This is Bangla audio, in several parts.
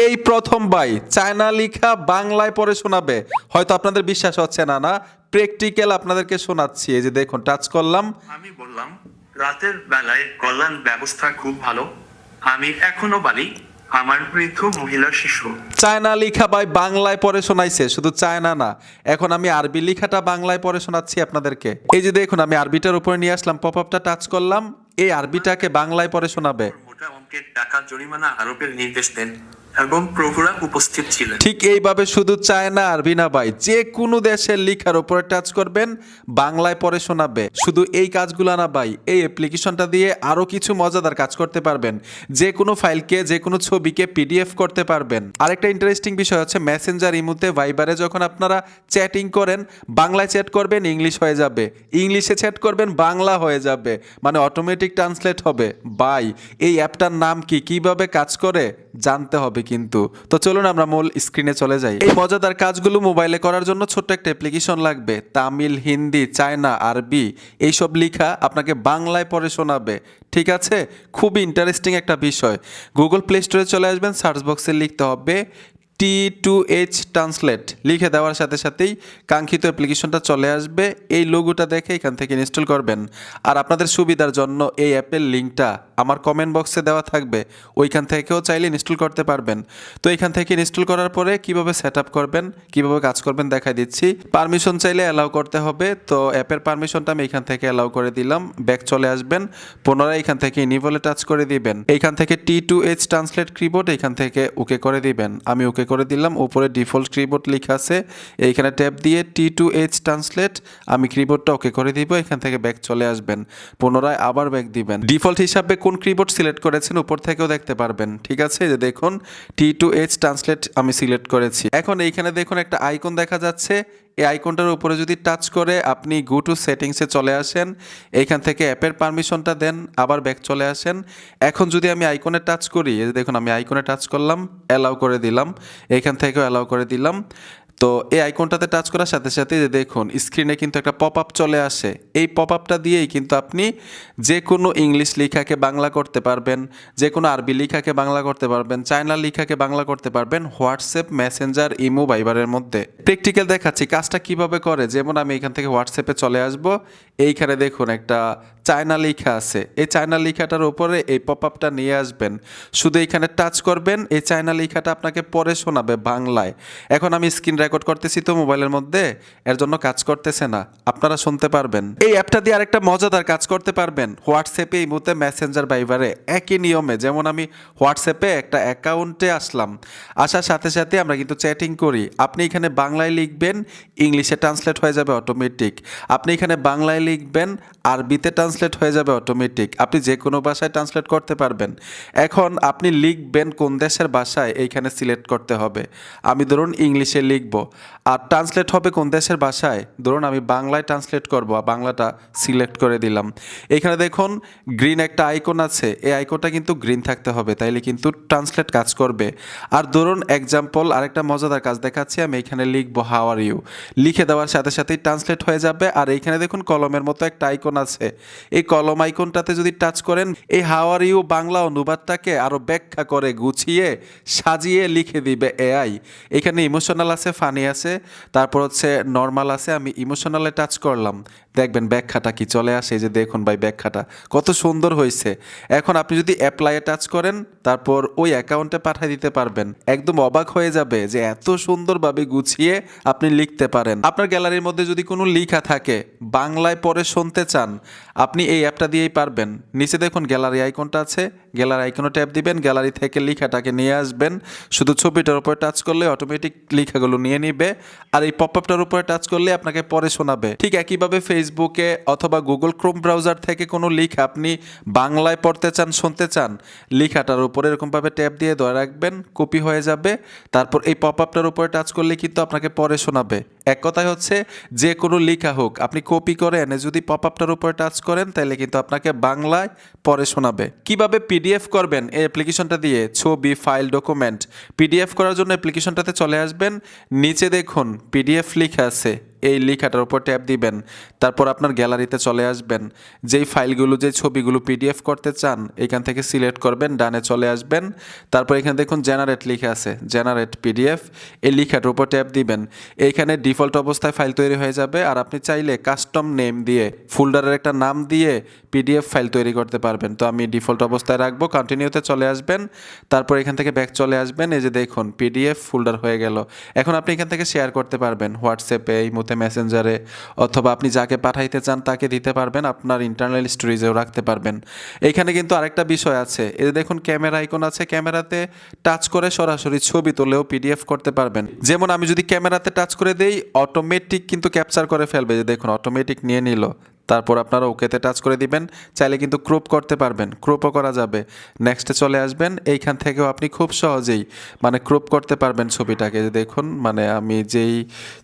এই প্রথম ভাই চায়না লিখা বাংলায় পরে শোনাবে। হয়তো আপনাদের বিশ্বাস হচ্ছে না না? প্র্যাকটিক্যাল আপনাদেরকে শোনাচ্ছি। এই যে দেখুন টাচ করলাম। আমি বললাম রাতের বেলায় কল্যাণ ব্যবস্থা খুব ভালো। আমি এখনও বালি আমার বৃদ্ধ মহিলা শিশু। চায়না লিখা ভাই বাংলায় পড়ে শোনাইছে শুধু চায়না না। এখন আমি আরবি লিখাটা বাংলায় পড়ে শোনাচ্ছি আপনাদেরকে। এই যে দেখুন আমি আরবিটার উপরে নিয়ে আসলাম পপ আপটা টাচ করলাম। এই আরবিটাকে বাংলায় পড়ে শোনাবে। মোটা অঙ্কের টাকা জরিমানা আরোপের নির্দেশ দেন। এবং প্রভুরা উপস্থিত ছিলেন। ঠিক এইভাবে শুধু চায়না আরবি না ভাই যে কোনো দেশের লিখার উপরে টাচ করবেন, বাংলায় পরে শোনাবে। শুধু এই কাজগুলো না ভাই, এই অ্যাপ্লিকেশনটা দিয়ে আরও কিছু মজাদার কাজ করতে পারবেন। যে কোনো ফাইলকে, যে কোনো ছবিকে পিডিএফ করতে পারবেন। আরেকটা ইন্টারেস্টিং বিষয় হচ্ছে মেসেঞ্জার ইমুতে ভাইবারে যখন আপনারা চ্যাটিং করেন, বাংলায় চ্যাট করবেন ইংলিশ হয়ে যাবে। ইংলিশে চ্যাট করবেন, বাংলা হয়ে যাবে। মানে অটোমেটিক ট্রান্সলেট হবে। বাই এই অ্যাপটার নাম কি? কীভাবে কাজ করে? জানতে হবে কিন্তু। তো চলুন আমরা মূল স্ক্রিনে চলে যাই। এই মজাদার কাজগুলো মোবাইলে করার জন্য ছোট্ট একটা অ্যাপ্লিকেশন লাগবে। তামিল, হিন্দি, চায়না, আরবি, এইসব লিখা আপনাকে বাংলায় পড়ে শোনাবে। ঠিক আছে? খুবই ইন্টারেস্টিং একটা বিষয়। গুগল প্লে স্টোরে চলে আসবেন সার্চ বক্সে লিখতে হবে টি টু এইচ ট্রান্সলেট লিখে দেওয়ার সাথে সাথেই কাঙ্ক্ষিত অ্যাপ্লিকেশনটা চলে আসবে। এই লোগোটা দেখে এখান থেকে ইনস্টল করবেন। আর আপনাদের সুবিধার জন্য এই অ্যাপের লিঙ্কটা আমার কমেন্ট বক্সে দেওয়া থাকবে, ওইখান থেকেও চাইলে ইনস্টল করতে পারবেন। তো এখান থেকে ইনস্টল করার পরে কীভাবে সেট করবেন, কীভাবে কাজ করবেন দেখাই দিচ্ছি। পারমিশন চাইলে অ্যালাউ করতে হবে, তো অ্যাপের পারমিশনটা আমি এখান থেকে অ্যালাউ করে দিলাম ব্যাক চলে আসবেন, পুনরায় এখান থেকে ইনিভলে টাচ করে দিবেন। এইখান থেকে T to H translate keyboard এখান থেকে ওকে করে দিবেন। আমি ওকে করে দিলাম, উপরে ডিফল্ট কিবোর্ড লেখা আছে, এইখানে ট্যাপ দিয়ে টি টু এইচ ট্রান্সলেট আমি কিবোর্ডটা ওকে করে দিব, এখান থেকে ব্যাক চলে আসবেন, পুনরায় আবার ব্যাক দিবেন। ডিফল্ট হিসাবে কোন কিবোর্ড সিলেক্ট করেছেন উপর থেকেও দেখতে পারবেন, ঠিক আছে? যে দেখুন টি টু এইচ ট্রান্সলেট আমি সিলেক্ট করেছি। এখন এইখানে দেখুন একটা আইকন দেখা যাচ্ছে। এই আইকনটার উপরে যদি টাচ করে আপনি গো টু সেটিংসে চলে আসেন, এইখান থেকে অ্যাপের পারমিশনটা দেন, আবার ব্যাক চলে আসেন। এখন যদি আমি আইকনে টাচ করি দেখুন আমি আইকনে টাচ করলাম অ্যালাউ করে দিলাম, এইখান থেকেও অ্যালাউ করে দিলাম। তো এই আইকনটাতে টাচ করার সাথে সাথে দেখুন স্ক্রিনে কিন্তু একটা পপ আপ চলে আসে। এই পপ আপটা দিয়েই কিন্তু আপনি যে কোনো ইংলিশ লেখাকে বাংলা করতে পারবেন যে কোনো আরবি লেখাকে বাংলা করতে পারবেন, চায়না লেখাকে বাংলা করতে পারবেন হোয়াটসঅ্যাপ মেসেঞ্জার ইমো ভাইবারের মধ্যে। প্র্যাকটিক্যাল দেখাচ্ছি, কাজটা কীভাবে করে? যেমন আমি এখান থেকে হোয়াটসঅ্যাপে চলে আসব, এইখানে দেখুন একটা চায়না লেখা আছে। এই চায়না লেখাটার উপরে এই পপ আপটা নিয়ে আসবেন। শুধু এখানে টাচ করবেন, এই চায়না লেখাটা আপনাকে পরে শোনাবে বাংলায়। এখন আমি স্ক্রিন রেকর্ড করতেছি তো মোবাইলের মধ্যে, এর জন্য কাজ করতেছে না। আপনারা শুনতে পারবেন। এই অ্যাপটা দিয়ে আরেকটা মজাদার কাজ করতে পারবেন। হোয়াটসঅ্যাপে এই মুহূর্তে মেসেঞ্জার ভাইবারে একই নিয়মে, যেমন আমি হোয়াটসঅ্যাপে একটা অ্যাকাউন্টে আসলাম। আসার সাথে সাথে আমরা কিন্তু চ্যাটিং করি। আপনি এখানে বাংলায় লিখবেন, ইংলিশে ট্রান্সলেট হয়ে যাবে অটোমেটিক আপনি এখানে বাংলায় লিখবেন, আরবিতে ট্রান্সলেট হয়ে যাবে অটোমেটিক আপনি যে কোনো ভাষায় ট্রান্সলেট করতে পারবেন। এখন আপনি লিখবেন কোন দেশের ভাষায় এইখানে সিলেক্ট করতে হবে। আমি ধরুন ইংলিশে লিখব আর ট্রান্সলেট হবে কোন দেশের ভাষায়? ধরুন আমি বাংলায় ট্রান্সলেট করব বাংলাটা সিলেক্ট করে দিলাম। এখানে দেখুন গ্রিন একটা আইকন আছে। এই আইকনটা কিন্তু গ্রিন থাকতে হবে, তাইলে কিন্তু ট্রান্সলেট কাজ করবে। আর ধরুন এক্সাম্পল আরেকটা মজাদার কাজ দেখাচ্ছি, আমি এখানে লিখব হাও আর ইউ লিখে দেওয়ার সাথে সাথেই ট্রান্সলেট হয়ে যাবে। আর এইখানে দেখুন, কলমের মতো একটা আইকন আছে। এই কলম আইকনটাতে যদি টাচ করেন, এই হাও আর ইউ বাংলা অনুবাদটাকে আরও ব্যাখ্যা করে, গুছিয়ে, সাজিয়ে লিখে দিবে এআই এখানে ইমোশনাল আছে ফানি আছে, তারপর হচ্ছে নর্মাল আছে, আমি ইমোশনালে টাচ করলাম। দেখবেন ব্যাখ্যাটা কি? চলে আসে যে দেখুন ভাই ব্যাখ্যাটা। কত সুন্দর হয়েছে। এখন আপনি যদি অ্যাপ্লাইয়ে টাচ করেন, তারপর ওই অ্যাকাউন্টে পাঠিয়ে দিতে পারবেন। একদম অবাক হয়ে যাবে যে এত সুন্দরভাবে গুছিয়ে আপনি লিখতে পারেন। আপনার গ্যালারির মধ্যে যদি কোনো লেখা থাকে, বাংলায় পরে শুনতে চান, আপনি এই অ্যাপটা দিয়েই পারবেন। নিচে দেখুন গ্যালারি আইকনটা আছে। গ্যালারি আইকনে ট্যাপ দিবেন, গ্যালারি থেকে লেখাটাকে নিয়ে আসবেন। শুধু ছবিটার উপরে টাচ করলে অটোমেটিক লেখাগুলো নিয়ে নিবে আর এই পপ আপটার উপরে টাচ করলে আপনাকে পরে শোনাবে। ঠিক একইভাবে ফেসবুকে অথবা গুগল ক্রোম ব্রাউজার থেকে কোনো লিখ আপনি বাংলায় পড়তে চান, শুনতে চান, লিখাটার উপরে এরকমভাবে ট্যাপ দিয়ে ধরে রাখবেন কপি হয়ে যাবে। তারপর এই পপ আপটার উপরে টাচ করলে কিন্তু আপনাকে পরে শোনাবে। এক কথায় হচ্ছে, যে কোনো লেখা হোক, আপনি কপি করে এনে যদি পপ আপটার উপরে টাচ করেন তাহলে কিন্তু আপনাকে বাংলায় পরে শোনাবে। কীভাবে পিডিএফ করবেন এই অ্যাপ্লিকেশনটা দিয়ে? ছবি ফাইল ডকুমেন্ট পিডিএফ করার জন্য অ্যাপ্লিকেশনটাতে চলে আসবেন, নিচে দেখুন পিডিএফ লেখা আছে। এই লেখাটার উপর ট্যাপ দিবেন, তারপর আপনার গ্যালারিতে চলে আসবেন। যেই ফাইলগুলো যে ছবিগুলো পিডিএফ করতে চান, এখান থেকে সিলেক্ট করবেন, ডানে চলে আসবেন। তারপর এখানে দেখুন জেনারেট লিখে আছে জেনারেট পিডিএফ। এই লেখাটার উপর ট্যাপ দিবেন। এইখানে ডিফল্ট অবস্থায় ফাইল তৈরি হয়ে যাবে, আর আপনি চাইলে কাস্টম নেম দিয়ে ফোল্ডারের একটা নাম দিয়ে পিডিএফ ফাইল তৈরি করতে পারবেন। তো আমি ডিফল্ট অবস্থায় রাখব কন্টিনিউতে চলে আসবেন। তারপর এখান থেকে ব্যাক চলে আসবেন, এই যে দেখুন, পিডিএফ ফোল্ডার হয়ে গেল। এখন আপনি এখান থেকে শেয়ার করতে পারবেন হোয়াটসঅ্যাপে এই মতে মেসেঞ্জারে অথবা আপনি যাকে পাঠাইতে চান তাকে দিতে পারবেন, আপনার ইন্টারনাল স্টোরেজেও রাখতে পারবেন। এখানে কিন্তু আরেকটা বিষয় আছে। এই দেখুন ক্যামেরা আইকন আছে। ক্যামেরাতে টাচ করে সরাসরি ছবি তুলেও পিডিএফ করতে পারবেন। যেমন আমি যদি ক্যামেরাতে টাচ করে দেই অটোমেটিক কিন্তু ক্যাপচার করে ফেলবে। যে দেখুন অটোমেটিক নিয়ে নিল। তারপর আপনারা ওকেতে টাচ করে দিবেন। চাইলে কিন্তু ক্রপ করতে পারবেন। ক্রপও করা যাবে। নেক্সটে চলে আসবেন। এইখান থেকেও আপনি খুব সহজেই মানে ক্রপ করতে পারবেন ছবিটাকে। দেখুন মানে আমি যেই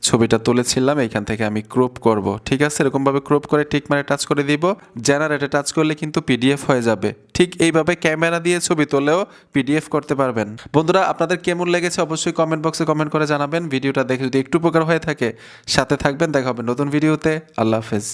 ছবিটা তুলেছিলাম, এইখান থেকে আমি ক্রপ করব। ঠিক আছে? এরকমভাবে ক্রপ করে ঠিক মানে টাচ করে দিব। জেনারেটে টাচ করলে কিন্তু পিডিএফ হয়ে যাবে। ঠিক এইভাবে ক্যামেরা দিয়ে ছবি তুলেও পিডিএফ করতে পারবেন। বন্ধুরা, আপনাদের কেমন লেগেছে অবশ্যই কমেন্ট বক্সে কমেন্ট করে জানাবেন। ভিডিওটা দেখে যদি একটু উপকার হয়ে থাকে, সাথে থাকবেন। দেখা হবে নতুন ভিডিওতে। আল্লাহ হাফেজ।